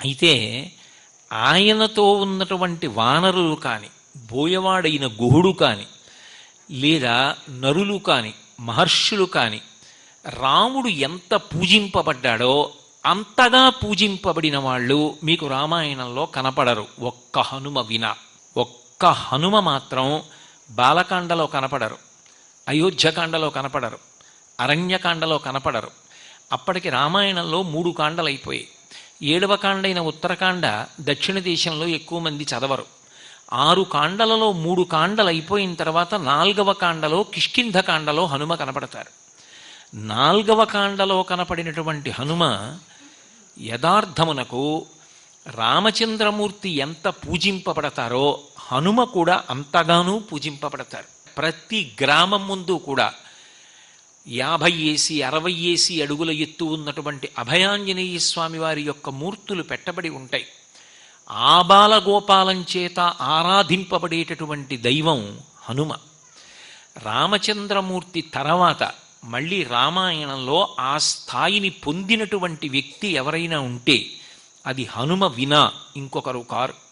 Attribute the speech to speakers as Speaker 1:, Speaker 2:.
Speaker 1: అయితే ఆయనతో ఉన్నటువంటి వానరులు కానీ బోయవాడైన గుహుడు కానీ లేదా నరులు కానీ మహర్షులు కానీ రాముడు ఎంత పూజింపబడ్డాడో అంతగా పూజింపబడిన వాళ్ళు మీకు రామాయణంలో కనపడరు. ఒక్క హనుమ విన ఒక్క హనుమ మాత్రం బాలకాండలో కనపడరు అయోధ్యకాండలో కనపడరు అరణ్యకాండలో కనపడరు. అప్పటికి రామాయణంలో మూడు కాండలు ఏడవ కాండైన ఉత్తరకాండ దక్షిణ దేశంలో ఎక్కువ మంది చదవరు. ఆరు కాండలలో మూడు కాండలు అయిపోయిన తర్వాత నాల్గవ కాండలో కిష్కింధ కాండలో హనుమ కనపడతారు. నాల్గవ కాండలో కనపడినటువంటి హనుమ యథార్థమునకు రామచంద్రమూర్తి ఎంత పూజింపబడతారో హనుమ కూడా అంతగానూ పూజింపబడతారు. ప్రతి గ్రామం ముందు కూడా యాభై ఏసి అరవై ఏసి అడుగుల ఎత్తు ఉన్నటువంటి అభయాంజనేయ స్వామి వారి యొక్క మూర్తులు పెట్టబడి ఉంటాయి. ఆబాలగోపాలం చేత ఆరాధింపబడేటటువంటి దైవం హనుమ. రామచంద్రమూర్తి తర్వాత మళ్ళీ రామాయణంలో ఆ స్థాయిని పొందినటువంటి వ్యక్తి ఎవరైనా ఉంటే అది హనుమ వినా ఇంకొకరు కారు.